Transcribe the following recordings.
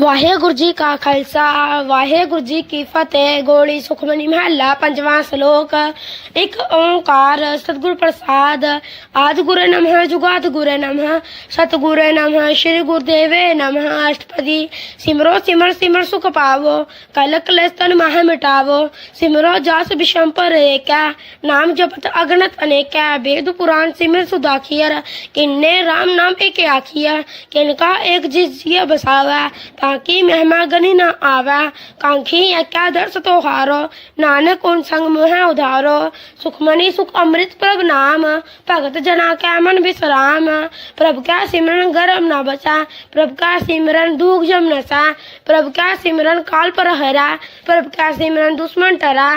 ਵਾਹਿਗੁਰੂ ਜੀ ਕਾ ਖਾਲਸਾ ਵਾਹਿਗੁਰੂ ਜੀ ਕੀ ਫਤਿਹ ਗੋਲੀ ਸੁਖਮਨੀ ਮਹੱਲਾ ਪੰਜਵਾਂ ਸ਼ਲੋਕ ਇੱਕ ਓੰਕਾਰ ਸਤਿਗੁਰ ਪ੍ਰਸਾਦ ਆਦ ਗੁਰੇ ਨਮಃ ਜੁਗਾਦ ਗੁਰੇ ਨਮಃ ਸਤਗੁਰੇ ਨਮಃ ਸ੍ਰੀ ਗੁਰਦੇਵੇ ਨਮಃ ਅਸ਼ਟਪਦੀ ਸਿਮਰੋ ਸਿਮਰ ਸਿਮਰ ਸੁਖ ਪਾਵੋ ਕਲ ਕਲੇਸ਼ ਤਨ ਮਹ ਮਿਟਾਵੋ ਸਿਮਰੋ ਜਸ ਬਿਸ਼ਮ ਪਰ ਏਕਾ ਨਾਮ ਜਪਤ ਅਗਣਤ ਅਨੇਕਾ ਵੇਦ ਪੁਰਾਨ ਸਿਮਰ ਸੁਦਾਖੀਰ ਕਿੰਨੇ RAM ਨਾਮ ਇੱਕ ਆਖੀਆ ਕਿਨਕਾ ਇੱਕ ਜਿਸ ਜੀ ਬਸਾਵਾ ताकि मेहमागनी गनी न आवा। कांखी क्या दर्श तो नानक उन संग मोह उधारो। सुखमनी सुख अमृत प्रभ नाम। भगत जना क्या मन विश्राम। प्रभ का सिमरन गरम न बचा प्रभ का सिमरन दुख जम नसा। प्रभ का सिमरन काल पर हरा। प्रभ का सिमरन दुश्मन टरा।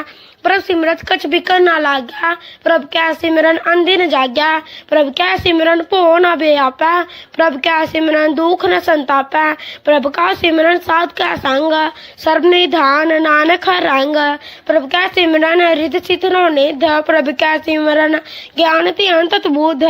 प्रभ सिमरत कछ बिकर ना लाग्या। प्रभ क्या सिमरन अंधे न जाग्या। प्रभ क्या सिमरन भो ना बेआपा। प्रभ क्या सिमरन दुख न संतापा। प्रभ का सिमरन साध का संग। सर्व निधान नानक रंग। प्रभ क्या सिमरन हृदय चित्रो निध प्रभ क्या सिमरन ज्ञान ते अंत बुध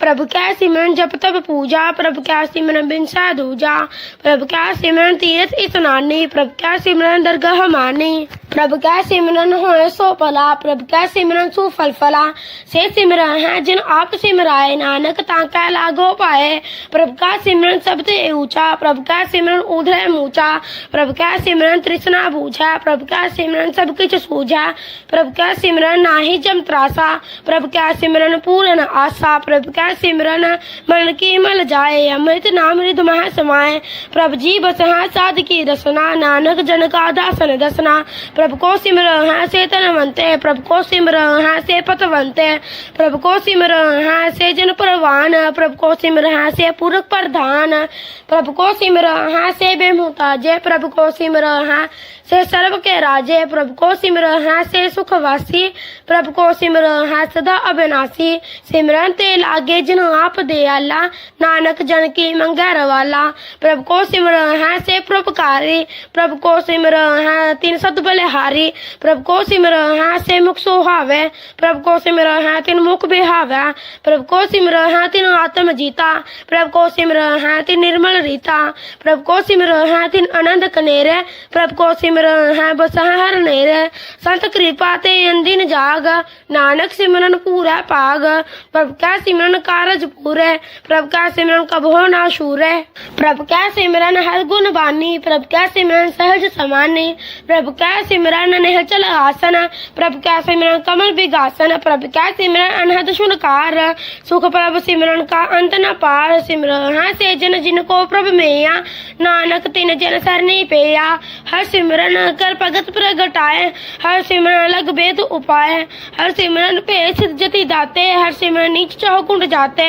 प्रभु क्या सिमरन जप तप पूजा प्रभु क्या सिमरन बिन दूजा प्रभु क्या सिमरन तीर्थ स्नानी प्रभु क्या सिमरन दरगाह मानी प्रभु क्या सिमरन हो सो भला प्रभु क्या सिमरन सुफल फला से सिमरन है जिन आप सिमराए नानक ताका लागो पाए प्रभु का सिमरन सबसे ऊँचा प्रभु का सिमरन उधर मूचा प्रभु का सिमरन तृष्णा बूझा प्रभु का सिमरन सब कुछ सूझा प्रभु का सिमरन नाही जम त्रासा प्रभु का सिमरन पूर्ण आशा प्रभु का सिमरन मन की मल जाए, अमृत नाम रिद मह समाए प्रभु जी बस है, साध की रसना, नानक जन का दासन दसना। प्रभु को सिमर है, से तनवंते प्रभु को सिमर है, से पतवंते प्रभु को सिमर है, से जन परवान प्रभु को सिमर है, से पूरक प्रधान प्रभु को सिमर है, से बेमुताजे प्रभु को सिमर है, से सर्व के राजे प्रभु को सिमर है, से सुखवासी। प्रभु को सिमर है, सदा अविनाशी। सिमरन ते लागे जिन आप दयाला नानक जन की मंगा रवाला। प्रभु को सिमर है से परोपकारी प्रभु को सिमर है तीन सत बलिहारी प्रभु को सिमर है से मुख सुहावे। प्रभु को सिमर है तीन मुख बिहावे। प्रभु को सिमर है तीन आत्म जीता। प्रभु को सिमर है तीन निर्मल रीता। प्रभु को सिमर है तीन आनंद कनेरे। प्रभु को सिमर है बस हर नेरे। संत कृपा ते अंदिन जाग। नानक सिमरन पूरा पाग। प्रभु का सिमरन कारज पूरे प्रभु का सिमरन कबहो ना शूरे प्रभु का सिमरन हर गुण बानी। प्रभु का सिमरन सहज समानी। प्रभु का सिमरन निहचल आसन। प्रभु का सिमरन कमल विगासन। प्रभु का सिमरन अनहद शुनकार सुख प्रभु सिमरन का अंत न पार। सिमरन हाँ से जन जिनको प्रभु मैया। नानक तिन जन सरनी पेया। हर सिमरन कर भगत प्रगटाए। हर सिमरन लग वेद उपाय हर सिमरन पे सिद्ध जति दाते। हर सिमरन नीच चहो जाते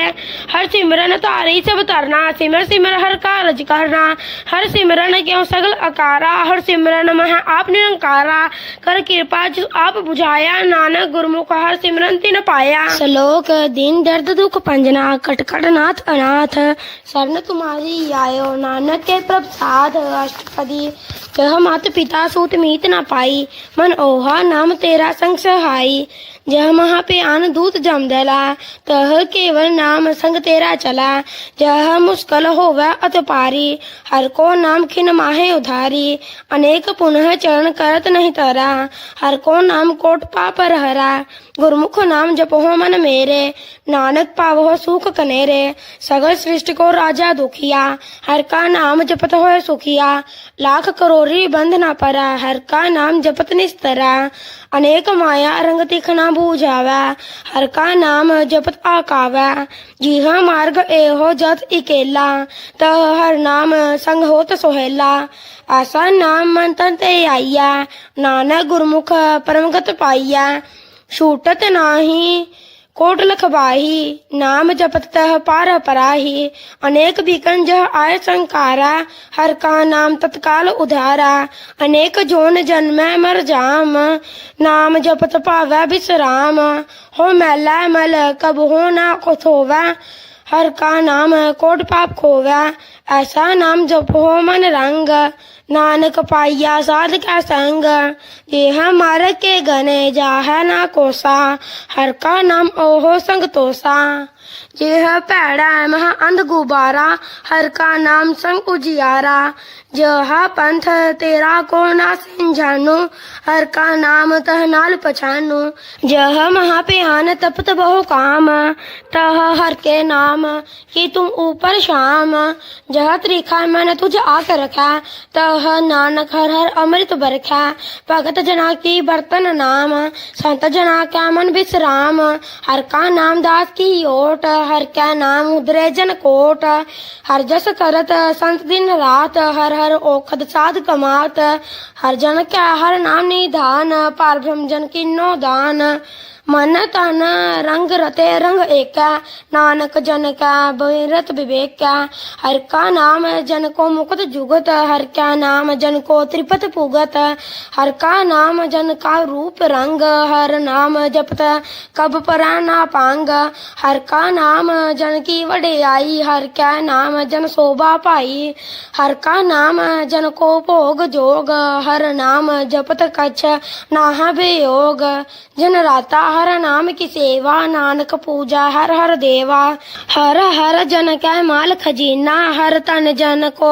हर सिमरन तारी सब तरना सिमर सिमर हर कारज करना। हर सिमरन क्यों सगल अकारा, हर सिमरन मह आप निरंकारा कर कृपा आप बुझाया, नानक गुरमुख हर सिमरन तिन पाया। श्लोक दिन, दर्द, दुख, पंजना, कटकट, नाथ, अनाथ। शरण तुम्हारी आयो, नानक के प्रसाद अष्टपदी जह मात पिता सूत मीत न पाई, मन ओहा नाम तेरा संग सहाई। जह महा पे आन दूत जम दला तह केवल नाम संग तेरा चला। जह मुश्किल होवे अत पारी, हर को नाम खिन माहे उधारी। अनेक पुनः चरण करत नहीं तरा, हर को नाम कोट पापर हरा गुरमुख नाम जपहो मन मेरे, नानक पावहो सुख कनेरे। सगल सृष्टि को राजा दुखिया, हर का नाम जपत हो सुखिया। लाख करोरी बंध न परा हर का नाम जपत निस्तरा अनेक माया रंग तिखना बूझावा हर का नाम जपत आकावा जीह मार्ग एहो जत इकेला तह हर नाम संग होत सोहेला ऐसा नाम मंत्र ते आइया नानक गुरमुख परमगत पाइया छूटत नाही कोट लखबाही नाम जपत तह पार पराही अनेक बिकन जह आय संकारा हर का नाम तत्काल उधारा अनेक जोन जन्म मर जाम नाम जपत पावै विश्राम हो मैला मल कब हो ना कुछ होवै हर का नाम कोट पाप खोवै ऐसा नाम जपो मन रंग नानक पाइया साध का संग। यह मार्ग के गने जा है ना कोसा, हर का नाम ओहो संग तोसा। यह पैड़ा महा अंध गुबारा, हर का नाम संग उजियारा। जह पंथ तेरा को ना सिंझानो, हर का नाम तह नाल पछानो। जह महापियान तपत बहु काम, तह हर के नाम कि तुम ऊपर शाम। जह त्रिखा मैंने तुझ आक रखा, तह नानक हर हर अमृत बरखा। भगत जना की बर्तन नाम, संत जना का मन विश्राम हर का नाम दास की ओट हर का नाम उदरे जन कोट हर जस करत संत दिन रात हर हर ओखद साध कमात हर जन क्या हर नाम निधान पार ब्रह्म जन की नो दान मन तन रंग रते रंग एका, नानक जन का का हर का नाम जन को मुकुत जुगत, हर का नाम जन को त्रिपत पुगत। हर का नाम जन का रूप रंग, हर नाम जपत कब परा ना पांग। हर का नाम जन की वडियाई, हर का नाम जन शोभा पाई। हर का नाम जन को भोग जोग, हर नाम जपत कछ नाह वियोग। जन राता हर नाम की सेवा, नानक पूजा, हर हर देवा, हर हर जन कै माल खजीना, हर तन जन को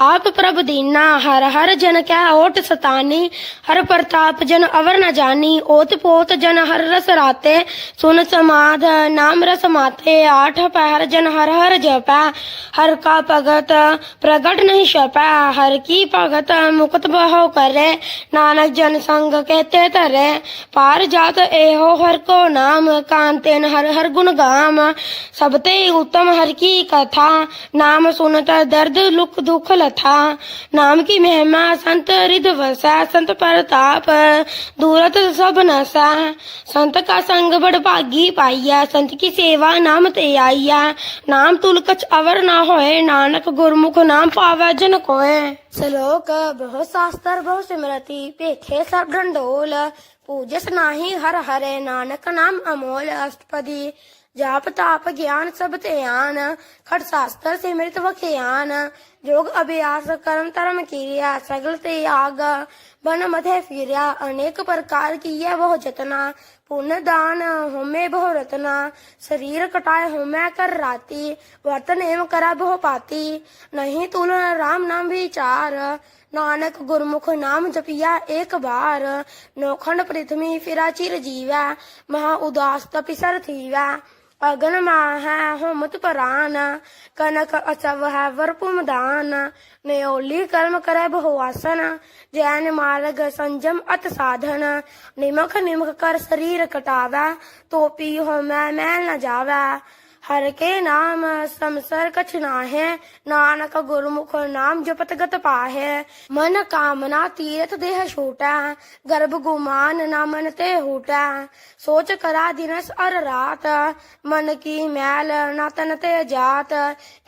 आप प्रभ दीना हर हर जन कै ओट सतानी हर प्रताप जन अवर न जानी ओत पोत जन हर रस राते सुन समाध नाम रस माथे आठ पहर जन हर हर जपै हर का भगत प्रगट नहीं छपै हर की भगत मुकुत बहु करे नानक जन संग कहते तरे पार जात एहो हर को नाम कांतेन हर हर गुण गाम सबते उत्तम हर की कथा नाम सुनत दर्द लुक दुख लथा नाम की महिमा संत रिद वसा संत प्रताप दूरत सब नसा संत का संग बड़ भागी पाइया संत की सेवा नाम ते आइया नाम तुल कछ अवर ना होए नानक गुरमुख नाम पावे जन कोय श्लोक बहु शास्त्र बहु सिमरति पेखे सब ढंडोल पूजस नाही हर हरे नानक नाम अमोल अष्टपदी जाप ताप ज्ञान सब ध्यान खट शास्त्र सिमृत वखियान योग अभ्यास कर्म धर्म क्रिया सगल त्याग बन मथे फिरिया अनेक प्रकार किया बहु जतना पुण्य दान होमे बहु रतना शरीर कटाए होमे कर राती वर्तन एवं करा बहु पाती नहीं तुल राम नाम विचार नानक गुरमुख नाम जपिया एक बार नौखंड पृथ्वी फिरा चिर जीवा महा उदास तपिसर थीवा अगन माह होमत परान कनक अचव है वरपुम दान नेओली कर्म करे बहुवासन जैन मार्ग संजम अत साधन निमख निमख कर शरीर कटावे तो पी हो मैं मैल न जावे हर के नाम समसर कछ नाहे नानक गुरमुख नाम जपत गत पाहे मन कामना तीरथ देह छूटा गर्भ गुमान ना मन ते हूटा सोच करा दिनस अर रात मन की मैल ना तन ते जात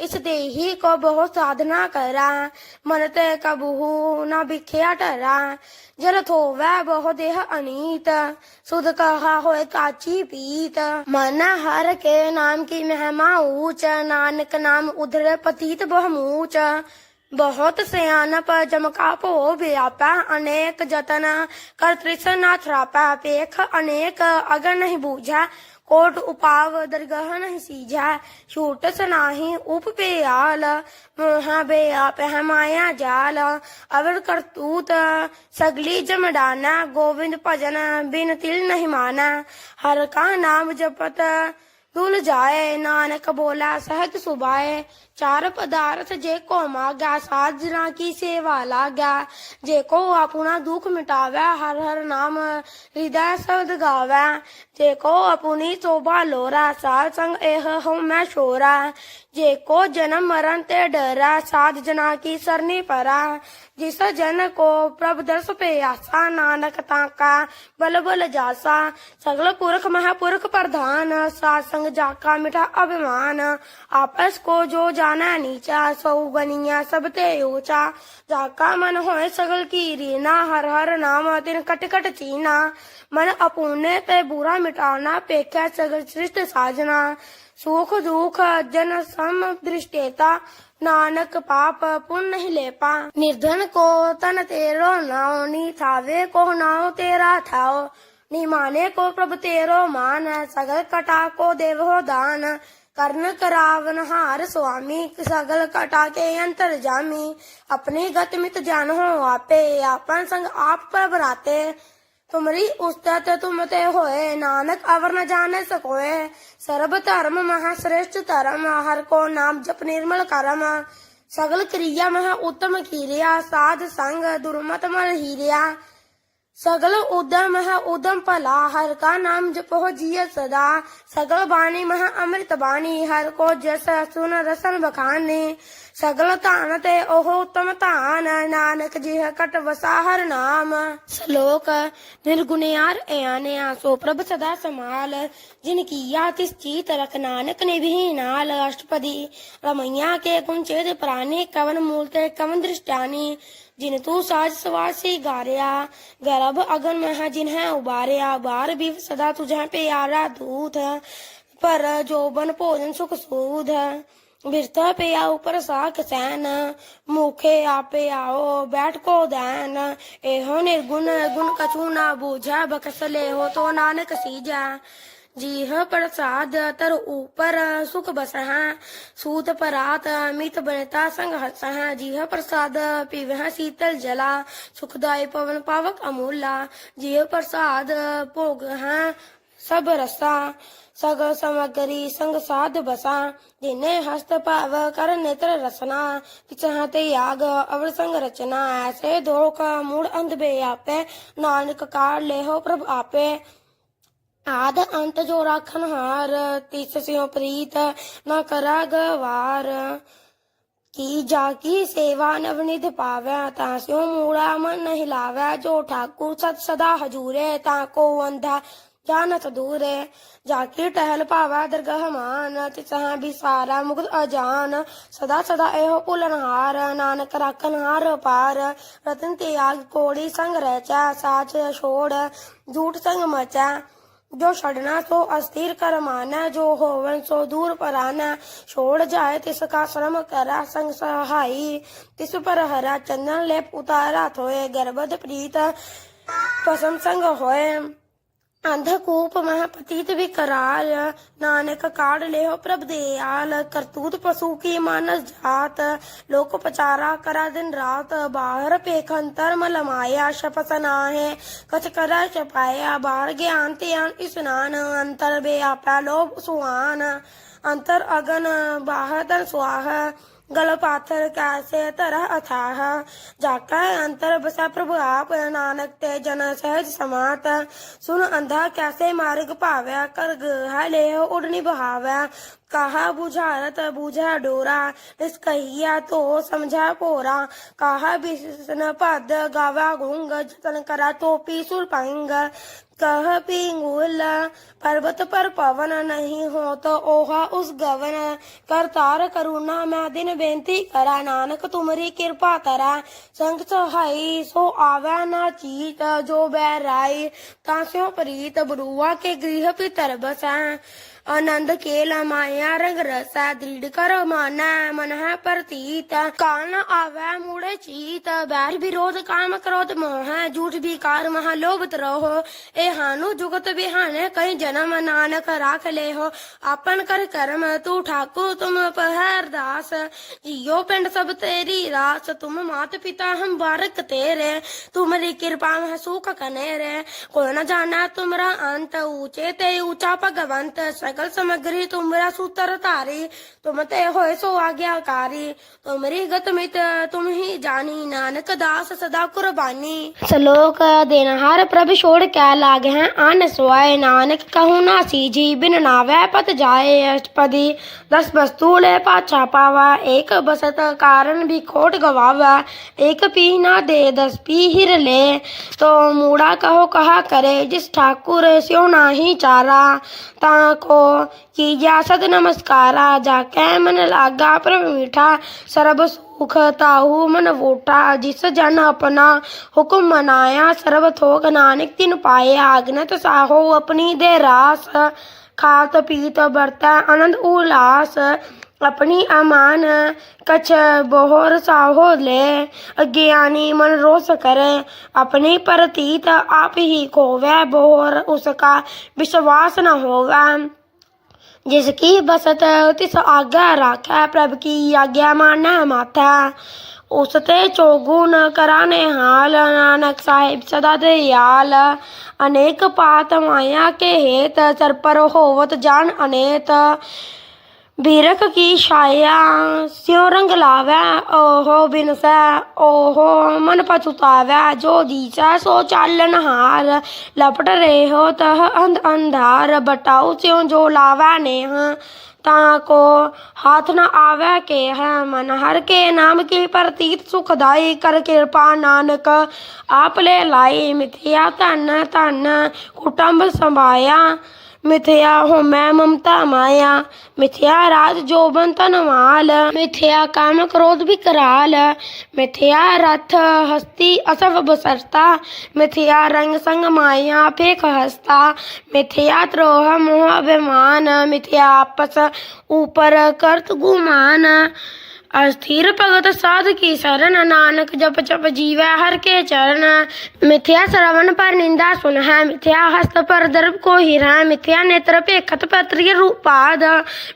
इस देही को बहुत साधना करा मन ते कबहू ना बिख्या टरा जल वै बहु देह अनीत, सुध कहा होए काची पीत। मन हर के नाम की महिमा ऊच, नानक नाम उधर पतीत बहुमूच। बहुत सयानप जमका पो व्यापा अनेक जतन कर तृष्णा थ्रापा पेख अनेक अगर नहीं बूझा कोट उपाव दरगह नहीं सीझा छूट सनाही उप पे आल मोहा बे आप है माया जाल अवर करतूत सगली जमडाना गोविंद भजन बिन तिल नहीं माना हर का नाम जपत धुल जाए नानक बोला सहज सुबाए चार पदार्थ जे को मागा साजना की सेवा लागा जे को अपना दुख मिटावे हर हर नाम हृदय शब्द गावे जे को अपनी शोभा लोरा साल संग एह हूँ मैं शोरा जे को जन्म मरण ते डरा साध जना की सरनी परा जिस जन को प्रभ दर्श पे आसा नानक ताका बल बल जासा सगल पुरख महापुरख प्रधान सात संग जाका मिठा अभिमान आपस को जो जाना नीचा सौ गनिया सब ते ऊँचा जाका मन होए सगल की रीना हर हर नाम तिन कट कट चीना मन अपुण्य ते बुरा मिटाना पेख्या सगल सृष्ट साजना ਸੁਖ ਦੁਖ ਜਨ ਸਮ ਦ੍ਰਿਸ਼ਟੇਤਾ, ਨਾਨਕ ਪਾਪ ਪੁੰਨ ਨਹੀਂ ਲੇਪਾ। ਨਿਰਧਨ ਕੋ ਤਨ ਤੇਰੋ ਨਾਉ, ਨੀ ਥਾਵੇ ਕੋ ਨਾਉ ਤੇਰਾ ਥਾਉ। ਨੀ ਮਾਨੇ ਕੋ ਪ੍ਰਭ ਤੇਰੋ ਮਾਨ, ਸਗਲ ਕਟਾ ਕੋ ਦੇਵੋ ਦਾਨ। ਕਰਨ ਕਰਾਵਨ ਹਾਰ ਸੁਆਮੀ, ਸਗਲ ਕਟਾ ਕੇ ਅੰਤਰ ਜਾਮੀ। ਆਪਣੇ ਗਤ ਮਿਤ ਜਾਣੋ ਆਪੇ, ਆਪਨ ਸੰਗ ਆਪ ਪ੍ਰਭ ਤੁਮਰੀ ਉਸਤਤ ਤੁਮ ਤੇ ਹੋਏ, ਨਾਨਕ ਅਵਰ ਨ ਜਾਣੇ ਸਕੋਏ। ਸਰਬ ਧਰਮ ਮਹਾ ਸ੍ਰੇਸ਼ਟ ਧਰਮ, ਹਰ ਕੋ ਨਾਮ ਜਪ ਨਿਰਮਲ ਕਰਮ। ਸਗਲ ਕ੍ਰਿਆ ਮਹਾ ਉਤਮ ਕੀਰਿਆ, ਸਾਧ ਸੰਗ ਦੁਰਮਤ ਮਲ ਹੀਰਿਆ। ਸਗਲ ਉਦਮ ਹੈ ਉਦਮ ਭਲਾ, ਹਰ ਕਾ ਨਾਮ ਜਪੋ ਜੀਅ ਸਦਾ। ਸਗਲ ਬਾਣੀ ਮਹਾ ਅੰਮ੍ਰਿਤ ਬਾਣੀ, ਹਰ ਕੋ ਜਸ ਸੁਨ ਰਸਨ ਬਖਾਨੇ। ਸਗਲ ਧਨ ਤੇ ਉਹ ਉਤਮ ਧਾਨ ਨਾਨਕ ਜਿਹ ਕਟ ਵਸਾ ਹਰ ਨਾਮ। ਸ਼ਲੋਕ, ਨਿਰਗੁਣਿਆਰ ਇਆਨਿਆ, ਸੋ ਪ੍ਰਭ ਸਦਾ ਸਮਾਲ ਜਿਨ ਕੀਆ ਤਿਸ ਚੀਤ ਰਖ ਨਾਨਕ ਨੇ ਵੀ ਨਾਲ। ਅਸ਼ਟਪਦੀ, ਰਮਈਆ ਕੇ ਗੁਣ ਪ੍ਰਾਨੇ, ਕਵਨ ਮੂਲ ਤੇ ਕਵਨ ਦ੍ਰਿਸ਼ਟਾਨੀ। ਜਿਨ ਤੂੰ ਸਾਜ ਸਵਾਸੀ ਗਾਰਿਆ, ਗਰਭ ਅਗਨ ਮਹ ਜਿਨ ਹੈ ਉਬਾਰਿਆ। ਬਾਰ ਵੀ ਸਦਾ ਤੁਝੇ ਪਿਆਰਾ ਦੂਤ, ਪਰ ਜੋਬਨ ਭੋਜਨ ਸੁਖ ਸੂਧ। बिरथा पे आ ऊपर साख सैन मुखे आपे आओ बैठ को दैन एहो निर्गुण गुण कछु ना बूझा बकस ले हो तो नानक सीजा जीह प्रसाद तर ऊपर सुख बसह सूत परात मित बनता संग हसह जीह प्रसाद पीवह शीतल जला सुखदाय पवन पावक अमूला जीह प्रसाद भोग है सब रसा ਸਗਲ ਸਮਗਰੀ ਸੰਗ ਸਾਧ ਬਸਾ, ਜਿਨੇ ਹਸਤ ਭਾਵ ਕਰ ਨੇਤਰ ਰਸਨਾ ਵਿਚਹ ਤੇ ਯਾਗ ਅਵਰ ਸੰਗ ਰਚਨਾ, ਐਸੇ ਦੋ ਕਾ ਮੂੜ ਅੰਧ ਬੇ ਆਪੇ, ਨਾਨਕ ਕਾਰ ਲੇਹੋ ਪ੍ਰਭ ਆਪੇ। ਆਦ ਅੰਤ ਜੋ ਰਾਖਨ ਹਾਰ, ਤਿਸ ਸਿਉ ਪ੍ਰੀਤ ਨਾ ਕਰਾ ਗਵਾਰ। ਕੀ ਜਾ ਕੀ ਸੇਵਾ ਨਵਨਿਧ ਪਾਵੈ, ਤਾਂ ਸਿਉ ਮੂੜਾ ਮਨ ਨਹੀਂ ਲਾਵੈ, ਜੋ ਠਾਕੂ ਸਤ ਸਦਾ ਹਜੂਰੇ, ਤਾਂ ਕੋ ਜਾਨਤ ਦੂਰੇ ਜਾ ਕੀ ਟਹਿਲ ਪਾਵੈ ਦਰਗਹ ਮਾਨ ਤਿਸਹ ਬਿਸਾਰਾ ਮੁਕਤ ਅਜਾਨ ਸਦਾ ਸਦਾ ਇਹੋ ਭੁਲਨ ਹਾਰ ਨਾਨਕ ਰਾਖਨ ਹਾਰ ਪਾਰ ਰਤਨ ਤਿਆਗ ਕੋੜੀ ਸੰਗ ਰਚਾ ਸਾਚ ਛੋੜ ਝੂਠ ਸੰਗ ਮਚਾ जो छड़ना सो अस्थिर कर माना जो होवन सो दूर पराना छोड़ जाए तिसका श्रम करा संग सहाई तिस पर हरा चंदन लेप उतारा थोए गर्भद प्रीत पसम संग होए अंधकूप मह पतित विकराल नानक काढ़ लेहो प्रभ दयाल करतूत पशु की मानस जात लोक पचारा करा दिन रात बाहर पेख अंतर मल माया शपथ नाहे कछ करा चपाया बाहर ज्ञान त्यान स्नान अंतर बेआपा लोभ सुहान अंतर अगन बाहर तन स्वाह गल पाथर कैसे तरह अथाह जाका अंतर बसा प्रभु आप नानक ते जन सहज समात सुन अंधा कैसे मार्ग पावै कर गह ले उड़नी बहावै कहा बुझारत बुझा डोरा इस कहिया तो समझा पोरा कहा बिसन पद गावा घुंग जतन करा तो पी सुर पंग कह पिंगुल पर्वत पर पवन नहीं हो तो ओहा उस गवन करतार करुणा मैं दिन बेनती करा नानक तुमरी कृपा करा संग सहाई सो आवे ना चीत जो बैराई तास्यो प्रीत बरुआ के गृह पितर बसा आनंद केल माया रंग रसा दृढ़ कर माना मन है प्रतीत कान आवे मुड़े चीत बैर विरोध काम क्रोध मोह झूठ विकार महा लोभत रहो ए हानु जुगत बिहाने कहीं जन्म नानक राख ले हो अपन कर कर्म तू ठाकुर तुम पहर दास जियो पिंड सब तेरी रास तुम मात पिता हम बारक तेरे तुम्हारी कृपा में सुख कनेरे कोई न जाना तुमरा अंत ऊँचे ते ऊँचा भगवंत सकल समग्री तुमरा सूत्र तारी, तुम ते होए सो आज्ञाकारी तुमरी गत मित, तुम ही जानी, नानक दास सदा कुर्बानी। श्लोक देनहार प्रभ छोड़ क्या लागे हैं आन सोए नानक कहूँ ना सीजी, बिन नावे पत जाए अष्टपदी। दस वस्तु ले पाछा पावा, एक बसत कारण भी खोट गवावा। एक पी ना दे, दस पी हिर ले। तो मूड़ा कहो कहा करे, जिस ठाकुर स्यो नाही चारा ताको कीजा सद नमस्कारा जाके मन लागा, प्रभ मीठा, सरब सुख ताहू मन वोटा, जिस जन अपना हुक्म मनाया सर्व थोक नानक तिन पाए, आग्नत साहो अपनी दे रास, खात पीत बरता आनंद उल्लास, अपनी अमान कछ बोहर साहो ले, अज्ञानी मन रोस करे, अपनी प्रतीत आप ही खोवे, बोहर उसका विश्वास न होगा। जिसकी बसत तिस आज्ञा राखै प्रभ की आज्ञा मानै माथै उसते चौगुन कराने हाल, नानक साहिब सदा दयाल। अनेक पात माया के हेत सर पर होवत जान अनेत। ਬਿਰਖ ਕੀ ਛਾਇਆ, ਸਿਉ ਰੰਗ ਲਾਵੇ, ਓਹੋ ਬਿਨਸੈ, ਓਹੋ ਮਨ ਪਛਤਾਵੇ ਜੋ ਦੀਸੈ ਸੋ ਚਾਲਨ ਹਾਰ ਲਪਟ ਰਹੇ ਹੋ ਤਹ ਅੰਧ ਅੰਧਾਰ ਬਟਾਉ ਸਿਉ ਜੋ ਲਾਵੈ ਨੇਹ, ਤਾਂ ਕੋ ਹਾਥ ਨਾ ਆਵੈ ਕੇ ਹੈ ਮਨ, ਹਰ ਕੇ ਨਾਮ ਕੀ ਪ੍ਰਤੀਤ ਸੁਖਦਾਈ, ਕਰ ਕਿਰਪਾ ਨਾਨਕ ਆਪ ਲੈ ਲਾਈ, ਮਿਥਿਆ ਧਨ ਧਨ, ਕੁਟੰਬ ਸੰਭਾਇਆ मिथ्या होमै ममता माया। मिथ्या राज जोबन तन माल मिथ्या काम क्रोध विकराल मिथ्या रथ हस्ती असफ बसरता। मिथ्या रंग संग माया फेक हस्ता। मिथ्या त्रोह मोह अभिमान। मिथ्या आपस ऊपर करत गुमान। अस्थिर भगत साध की शरण, नानक जप जप जीवै हर के चरण। मिथ्या श्रवण पर निंदा सुन है, मिथ्या हस्त पर दर्भ को हिरा मिथ्या नेत्र पेखत पत्रिय रूपाद।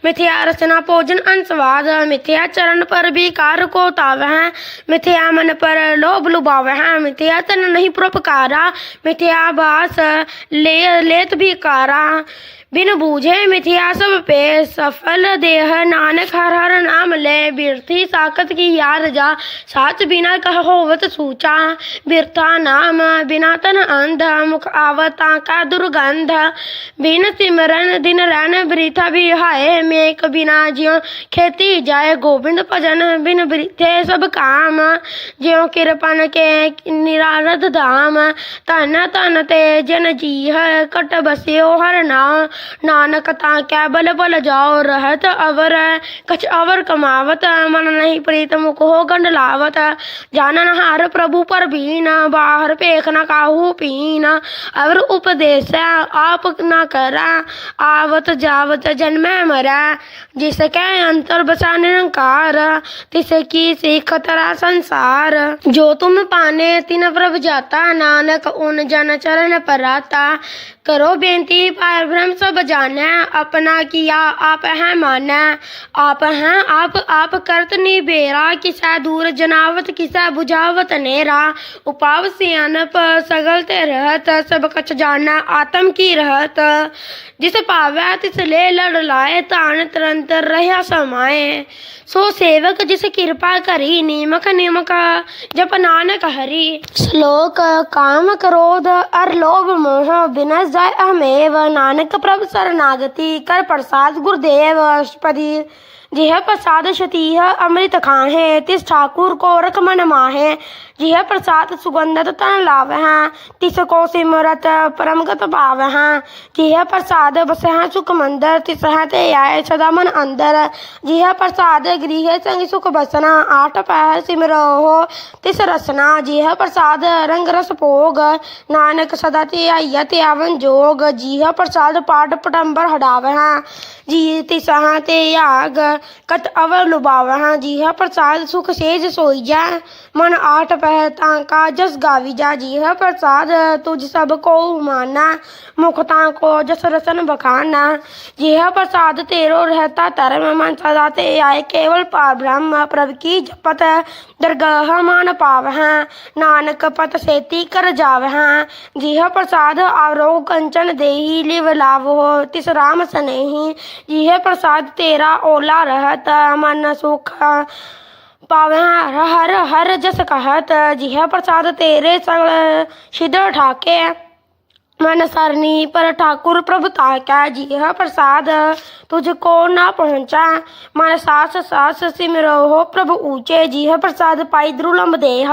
मिथ्या रचना भोजन अंसवाद मिथ्या चरण पर विकार को ताव है, मिथ्या मन पर लोभ लुभाव है, मिथ्या तन नहीं पुरपकारा, मिथ्या बास ले, लेत विकारा बिन बूझे मिथिया सब पे सफल देह, नानक हर हर नाम ले। बिरथी साकत की यार जा, साच बिना कह होवत सूचा। बिरथा नाम, बिना तन अंध, मुख आवता का दुर्गंध। बिन सिमरन दिन रन बृथा भी हाय, मेक बिना ज्यो खेती जाए गोविंद भजन बिन बृथे सब काम। ज्यो किरपन के निरारद धाम। तन तन ते जन जीह, कट बस्यो हर नाम। नानक ताक्या बल बल जाओ, रहत अवर कछ अवर कमावत मन नहीं प्रीत मुख हो गंड लावत जानन हार प्रभु पर बीन, बाहर पेख न काहू पीन। अवर उपदेश आप न करा, आवत जावत जन्म मरा। जिसके अंतर बसा निरंकार, तिसकी सीख तरा संसार। जो तुम पाने, तिन प्रभ जाता। नानक उन जन चरण पराता। करो बेनती, पार ब्रह्म सब जाने, अपना किया आप है माना। आप हैं, आप आप करत निबेरा किसा दूर जनावत, किसा बुझावत नेरा उपाव सियानप, सगल ते रहत, सब कछ जाना, आत्म की रहत। जिस पावै तिस ले लड़ लाए, तान तरंत रहा समाए। सो सेवक, जिस कृपा करी, नीमक, निमक, जप नानक हरि। श्लोक, काम क्रोध, अर लोभ मोह बिनस जाय अहमेव। नानक प्रभ शरणागति कर प्रसाद गुरुदेव अष्टपदी। जिह प्रसाद शतीह अमृत खाहे, तिस ठाकुर को रख मन माहे। जिह प्रसाद सुगंधत तन लाव हैं, तिस को सिमरत, परमगत पाव हैं। जिह प्रसाद बस हैं सुख मंदर, तिस है ते आए सदा मन अंदर। जिह प्रसाद गृह संग सुख बसना, आठ पहर सिमरो हो तिस रसना। जिह प्रसाद रंग रस भोग, नानक सदा ते आइया ते जोग। जिह प्रसाद पाठ पटंबर हडाव हैं, जी तिस ते याग कत अवर लुभाव हैं। जिह प्रसाद सुख सेज सोई मन आठ पहर तांका जस गावी जा जिह प्रसाद। तुझ सबको माना मुखता को जस रसन बखाना। जिह प्रसाद, तेरो रहता धर्म मन सदा ते आए, केवल पार ब्रह्म प्रभ की जपत। दरगाह मान पाव हैं नानक पत सेती कर जाव हैं जिह प्रसाद आरोग कंचन देही, लिव लाभ हो तिस राम सनेही। जिह प्रसाद, तेरा ओला रहत, मन सुख। पावे हर हर हर जस कहत, जिह प्रसाद तेरे संग सिद्ध ठाके। मन सरनी पर ठाकुर प्रभु ताका, जिह प्रसाद तुझको ना पहुँचा। मन सास सास सिमरो हो प्रभु ऊँचे, जिह प्रसाद पाई द्रुलम देह।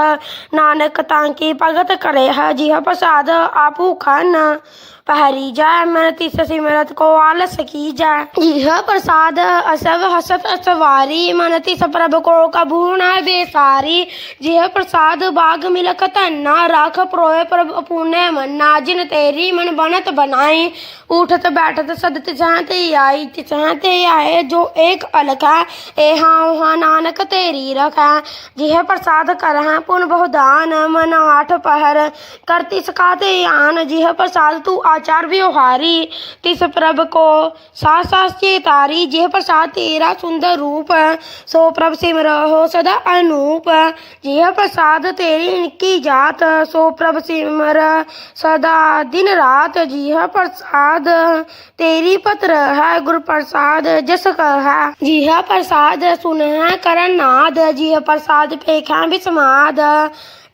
नानक तांकी भगत करे जिह प्रसाद आपू खन। पहरी जाय मन तिस सिमरत को आलस की जाय यह प्रसाद असव हसत असवारी, मन तिस प्रभ को कबून बेसारी। जिह प्रसाद बाग मिलक तन्ना, राख प्रोय प्रभ पुण्य मन्ना, जिन तेरी मन बनत बनाई। उठत बैठत सदत जहाँ आई तिसहाँ ते आए जो एक अलख है। ए हाँ हाँ नानक तेरी रख है। जिह प्रसाद कर है पुन बहुदान, मन आठ पहर, करती सकाते आन। जिह प्रसाद तू आचार व्यवहारी, तिस प्रभ को सास चेतारी जेह प्रसाद तेरा सुंदर रूप, सो प्रभ सिम रहो सदा अनूप। जेह प्रसाद तेरी निकी जात, सो प्रभ सिमर सदा दिन रात। जिह प्रसाद तेरी पत्र है, गुरु प्रसाद जस कहा। जिह प्रसाद सुन है करन नाद जिह प्रसाद पेखा बिस्माद।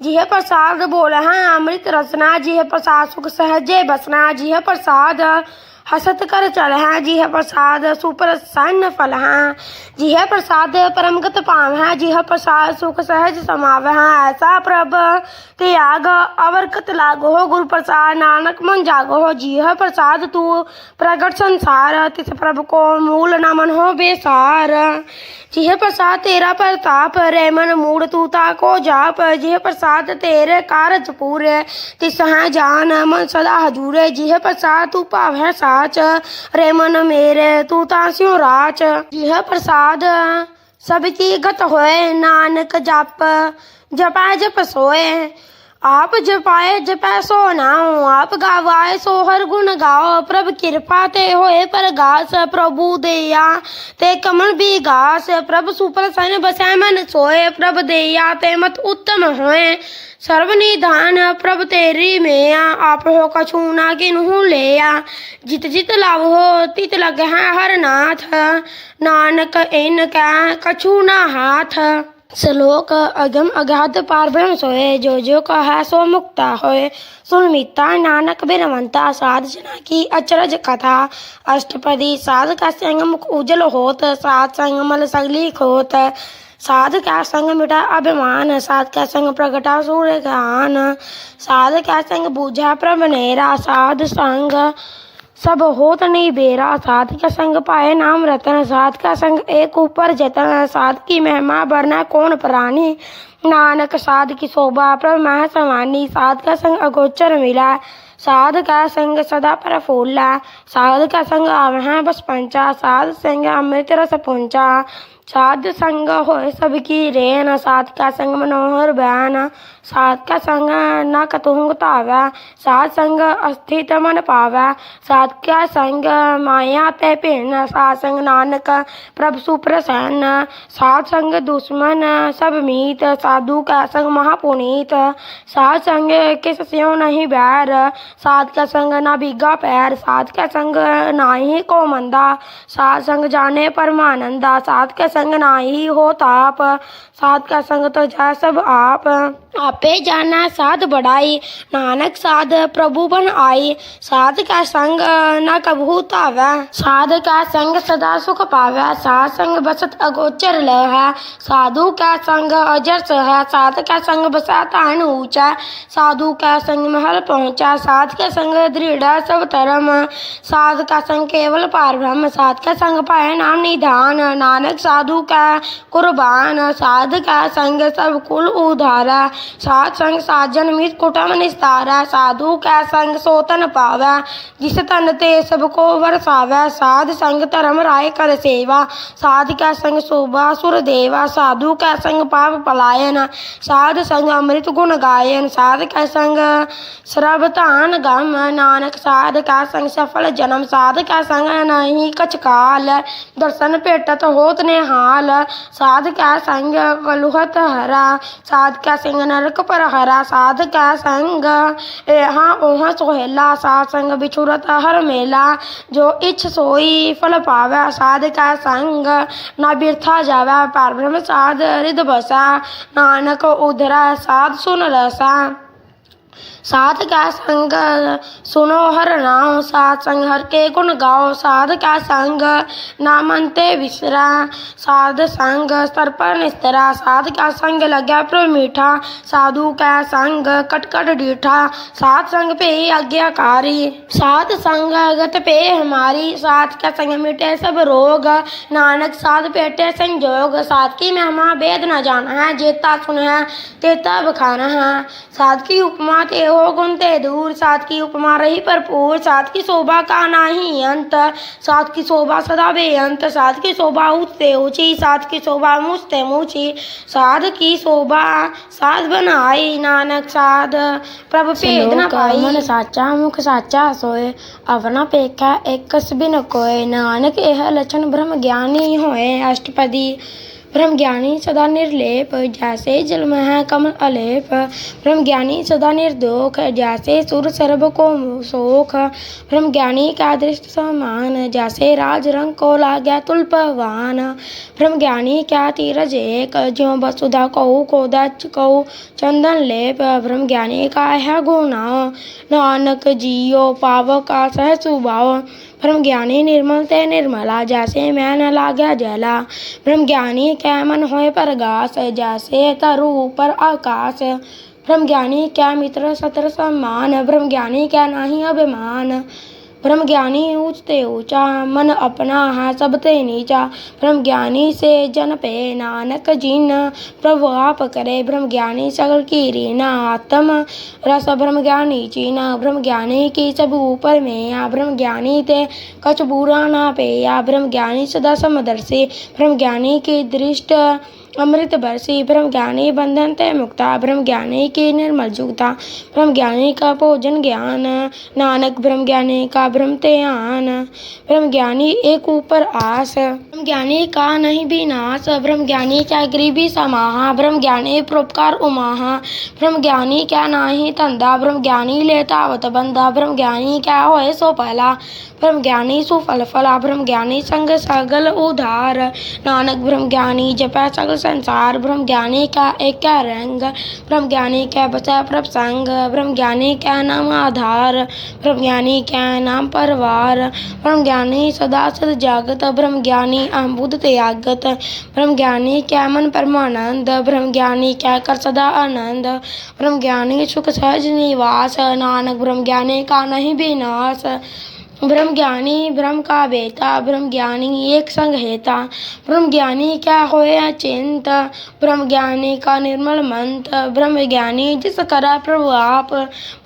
जिह प्रसाद बोल हैं अमृत रसना जिह प्रसाद सुख सहजे बसना जिह प्रसाद हसत कर चल है जिह प्रसाद सुप्रसन्न फल है। जिह प्रसाद परमगत पाव है जिह प्रसाद सुख सहज समाव है। ऐसा प्रभ, त्याग अवरकत लागो हो गुरु प्रसाद नानक मन जागो। हो जिह प्रसाद, तू प्रगट संसार, तिस प्रभ को मूल नमन हो बेसार। जिह प्रसाद, तेरा प्रताप रे मन मूड, तू ताको जाप। जिह प्रसाद, तेरे कारज पूरे, तिस है जान, मन सदा हजूरे। जिह प्रसाद, तू पाव है साच रे मन मेरे, तू तास्यो राच। यह प्रसाद सबकी गत होए, नानक जप। जपा जप सोए। आप जपाए जपै सो नाओ, आप गावाए सो हर गुण गाओ, प्रभ कृपा ते होए पर गास प्रभु दया। ते कमल भी गास, प्रभ सुप्रसन्न बसै मन सोए, प्रभ दया ते मत उत्तम होए। सर्व निधान, प्रभ तेरी मेया, आप हो कछु ना किन्हू लेया। जित जित लाभ हो तित लग है हर नाथ। नानक इन कै कछु ना हाथ। श्लोक अगम अगाध पार ब्रह्म सोए जो जो कहा सो मुक्ता होए। सुन मीता, नानक बिरमंता साध जना की अचरज कथा। अष्टपदी, साध का संग मुख उजल होत, साध संग मल सगली खोत। साध का संग मिटा अभिमान, साध का संग प्रगटा सूर्य ज्ञान साध का संग बूझा प्रभनेरा, साध संग सब होत नहीं बेरा। साथ का संग पाए नाम रतन साथ का संग एक ऊपर जतन। साथ की महिमा बरना कौन प्राणी? नानक, साध की शोभा प्रभ मह समानी साध का संग अगोचर मिला। साध का संग सदा पर फूला। साध का संग आवह बस पंचा। साध संग अमृत रस पुंचा। साध संग हो सबकी रेन, साध का संग मनोहर बयान साध का संग न कतुंग तावा, साध संग अस्थित मन पावा, साध का संग माया ते पिन, साध संग नानक प्रभ सुप्रसन्न, साध संग दुश्मन सब मीत, साधु का संग महापुनीत, साध संग किस स्यों नहीं बैर, साध का संग ना बिगा पैर, साध का संग नाही को मंदा, साध संग जाने परमानंदा, साध का संग नाही हो ताप साध का संग तो जा सब आप आपे जाना साध बढ़ाई नानक साध प्रभु बन आई साध का संग न कभू तावै साध का संग सदा सुख पावै साध संग बसत अगोचर लह साधु का संग अजर है साध का संग बसा तान ऊँचा साधु का संग महल पहुँचा साध का संग दृढ़ सब धर्म साध का संग केवल पार ब्रह्म साध का संग पाए नाम निधान नानक साधु का कुर्बान, साध का संग सब कुल उधारा, साध संग साजन मित कुटुम निस्तारा, साधु का संग सोतन पावै, जिस तन ते सबको वरसावै, साध संग धर्म राय कर सेवा, साध का संग शोभा सुर देवा, साधु का संग पाप पलायन, साध संग अमृत गुण गायन, साध का संग श्रवतान गम, नानक साध का संग सफल जन्म, साध का संग नहीं कछ दर्शन पेटत होत ने हाल साध का संग कलुहत हरा, साध का संग नरक पर हरा, साध का संग यहाँ ओह सोहेला, साध संग बिछुरत हर मेला। जो इच्छ सोई फल पावै, साध का संग न बिरथा जावै, पार ब्रह्म साध हृद बसा। नानक उधरा साध सुन रसा। साध का संग? सुनो हर नाम साध संग हर के गुण गाओ। साध का संग? नामंते विसरा साध संग स्तर पर साध का संग लग्या प्र मीठा। साधु का संग कटकट डीठा। साध संग पे आज्ञाकारी। साध संग गत पे हमारी। साध का संग मिटे सब रोग। नानक साध पेटे संजोग। साध की महिमा वेद न जाना। है जेता सुन है तेता बखाना। है साध की उपमा ते हो गुण दूर। साथ की उपमा रही भरपूर। साथ की शोभा का नाही अंत साथ की शोभा सदा बेअंत। साथ की शोभा उठते ऊँची। साथ की शोभा मुझते मुझी। साध की शोभा साध बनाई नानक साध। प्रभ भेद न पाई। मन साचा मुख साचा सोए। अपना पेखा एक बिन कोय नानक यह लक्षण ब्रह्म ज्ञानी होए। अष्टपदी ब्रह्म ज्ञानी सदा निर्लेप, जैसे जल में है कमल अलेप। ब्रह्म ज्ञानी सदा निर्दोख, जैसे सुर सर्व को सोख ब्रह्म ज्ञानी का दृष्ट समान, जैसे राज रंग को लाग्या तुलपवान ब्रह्म ज्ञानी क्या तीरज एक ज्यो वसुधा कऊ को दच कऊ चंदन लेप। ब्रह्म ज्ञानी का है गुना नानक जियो पावक सह सुभाव ब्रह्म ज्ञानी निर्मल ते निर्मला, जैसे मैं न लाग्या जला। ब्रह्म ज्ञानी क्या मन होए परगास, जैसे तरु पर आकाश ब्रह्म ज्ञानी क्या मित्र सत्र सम्मान ब्रह्म ज्ञानी क्या नाही अभिमान। ब्रह्म ज्ञानी ऊंचते ऊँचा मन अपना है सबते नीचा। ब्रह्म ज्ञानी से जन पे नानक जिन, प्रभु आप करे ब्रह्म ज्ञानी सगल की रीना। आत्म रस ब्रह्म ज्ञानी चीना ब्रह्म ज्ञानी की सब ऊपर में या ब्रह्म ज्ञानी ते कछ बुरा ना पे या ब्रह्म ज्ञानी सदा समदर्शी। ब्रह्म ज्ञानी की दृष्ट अमृत बरसी ब्रह्म ज्ञानी बंधन ते मुक्ता ब्रह्म ज्ञानी की निर्मल जुगता ब्रह्म ज्ञानी का भोजन ज्ञान नानक ब्रह्म ज्ञानी का ब्रह्म ते ब्रह्म ज्ञानी एक ऊपर आस ब्रह्म ज्ञानी का नहीं विनाश ब्रह्म ज्ञानी क्या गरीबी समाहा ब्रह्म ज्ञानी परोपकार उमाहा ब्रह्म ज्ञानी क्या नाही धंधा ब्रह्म ज्ञानी लेता अवत बंदा ब्रह्म ज्ञानी क्या होए सो पहला ब्रह्म ज्ञानी सुफल फला ब्रह्म ज्ञानी संग सगल उधार नानक ब्रह्म ज्ञानी जपै सगल संसार ब्रह्म ज्ञानी का एक रंग ब्रह्म ज्ञानी क्या बचा प्रभ संग ब्रह्म ज्ञानी क्या नाम आधार ब्रह्म ज्ञानी क्या नाम परवार ब्रह्म ज्ञानी सदा सद जागत ब्रह्म ज्ञानी अहबुद त्यागत ब्रह्म ज्ञानी क्या मन परमानंद ब्रह्म ज्ञानी क्या कर सदा आनंद ब्रह्म ज्ञानी सुख सहज निवास नानक ब्रह्म ज्ञानी का नहीं विनाश ब्रह्म ज्ञानी ब्रह्म का बेटा ब्रह्म ज्ञानी एक संग हेता। ब्रह्म ज्ञानी क्या होए चिंत? ब्रह्म ज्ञानी का निर्मल मंत। ब्रह्म ज्ञानी जिस करा प्रभु आप।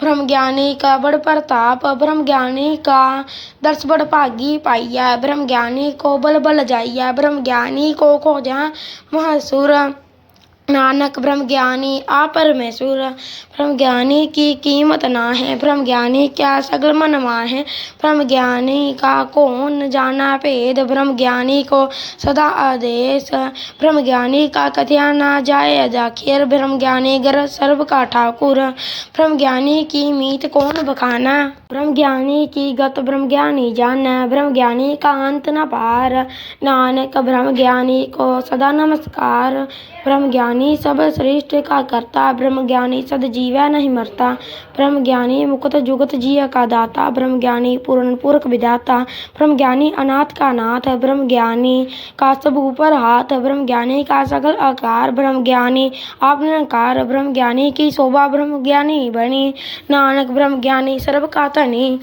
ब्रह्म ज्ञानी का बड़ प्रताप। ब्रह्म ज्ञानी का दर्श बड़ भागी पाइया। ब्रह्म ज्ञानी को बल बल जाइया। ब्रह्म ज्ञानी को खोजा महसुर। नानक ब्रह्म ज्ञानी आ परमेश्वर ब्रह्म ज्ञानी की कीमत ना है ब्रह्म ज्ञानी क्या सगल मनवा है ब्रह्म ज्ञानी का कौन जाना भेद ब्रह्म ज्ञानी को सदा आदेश ब्रह्म ज्ञानी का कथिया ना जाए जाखिर ब्रह्म ज्ञानी गर सर्व का ठाकुर ब्रह्म ज्ञानी की मीत कौन बखाना ब्रह्म ज्ञानी की गत ब्रह्म ज्ञानी जान ब्रह्म ज्ञानी का अंत न पार नानक ब्रह्म ज्ञानी को सदा नमस्कार ब्रह्म ज्ञानी सब श्रेष्ठ का करता ब्रह्म ज्ञानी सद जीवै नहीं मरता। ब्रह्म ज्ञानी मुकुत जुगत जिय का दाता ब्रह्म ज्ञानी पूर्ण पूरक विधाता। ब्रह्म ज्ञानी अनाथ का नाथ ब्रह्म ज्ञानी का सब ऊपर हाथ। ब्रह्म ज्ञानी का सकल आकार ब्रह्म ज्ञानी आप निरंकार ब्रह्म ज्ञानी की शोभा ब्रह्म ज्ञानी बनी। नानक ब्रह्म ज्ञानी सर्व का धनी